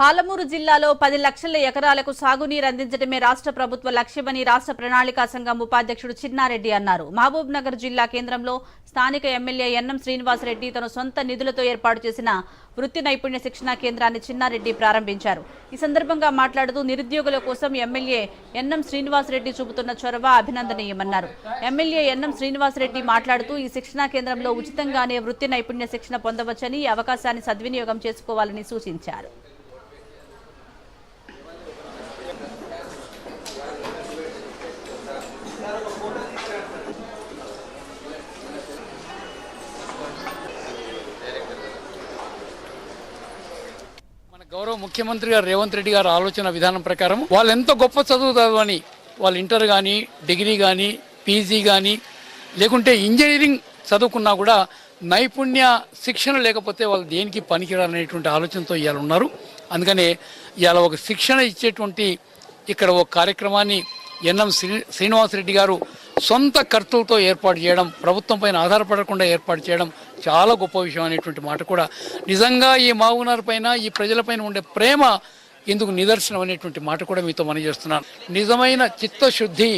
పాలమూరు జిల్లాలో పది లక్షల ఎకరాలకు సాగునీరు అందించడమే రాష్ట్ర ప్రభుత్వ లక్ష్యమని రాష్ట్ర ప్రణాళికా సంఘం ఉపాధ్యక్షుడు చిన్నారెడ్డి అన్నారు. మహబూబ్ నగర్ జిల్లా కేంద్రంలో స్థానిక ఎమ్మెల్యే ఎన్ఎం శ్రీనివాసరెడ్డి తన సొంత నిధులతో ఏర్పాటు చేసిన వృత్తి నైపుణ్య శిక్షణా కేంద్రాన్ని చిన్నారెడ్డి ప్రారంభించారు. ఈ సందర్భంగా మాట్లాడుతూ నిరుద్యోగుల కోసం ఎమ్మెల్యే ఎన్ఎం శ్రీనివాసరెడ్డి చూపుతున్న చొరవ అభినందనీయమన్నారు. ఎమ్మెల్యే ఎన్ఎం శ్రీనివాసరెడ్డి మాట్లాడుతూ ఈ శిక్షణా కేంద్రంలో ఉచితంగానే వృత్తి నైపుణ్య శిక్షణ పొందవచ్చని ఈ అవకాశాన్ని సద్వినియోగం చేసుకోవాలని సూచించారు. గౌరవ ముఖ్యమంత్రి గారు రేవంత్ రెడ్డి గారు ఆలోచన విధానం ప్రకారం వాళ్ళు ఎంత గొప్ప చదువు చదవని వాళ్ళు ఇంటర్ కానీ డిగ్రీ కానీ పీజీ కానీ లేకుంటే ఇంజనీరింగ్ చదువుకున్నా కూడా నైపుణ్య శిక్షణ లేకపోతే వాళ్ళు దేనికి పనికిరాలనేటువంటి ఆలోచనతో ఇవాళ ఉన్నారు. అందుకనే ఇవాళ ఒక శిక్షణ ఇచ్చేటువంటి ఇక్కడ ఒక కార్యక్రమాన్ని ఎన్ఎం శ్రీ శ్రీనివాసరెడ్డి గారు సొంత ఖర్చులతో ఏర్పాటు చేయడం ప్రభుత్వం పైన ఆధారపడకుండా ఏర్పాటు చేయడం చాలా గొప్ప విషయం అనేటువంటి మాట కూడా. నిజంగా ఈ మావునార్ పైన ఈ ప్రజలపైన ఉండే ప్రేమ ఇందుకు నిదర్శనం అనేటువంటి మాట కూడా మీతో మనం చేస్తున్నాను నిజమైన చిత్తశుద్ధి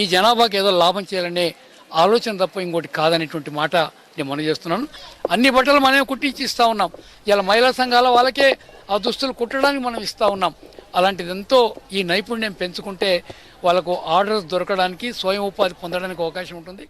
ఈ జనాభాకి ఏదో లాభం చేయాలనే ఆలోచన తప్ప ఇంకోటి కాదనేటువంటి మాట నేను మనం చేస్తున్నాను. అన్ని బట్టలు మనమే కుట్టించి ఇస్తూ ఉన్నాం. ఇలా మహిళా సంఘాల వాళ్ళకే ఆ దుస్తులు కుట్టడానికి మనం ఇస్తూ ఉన్నాం. అలాంటిది ఎంతో ఈ నైపుణ్యం పెంచుకుంటే వాళ్ళకు ఆర్డర్స్ దొరకడానికి స్వయం ఉపాధి పొందడానికి అవకాశం ఉంటుంది.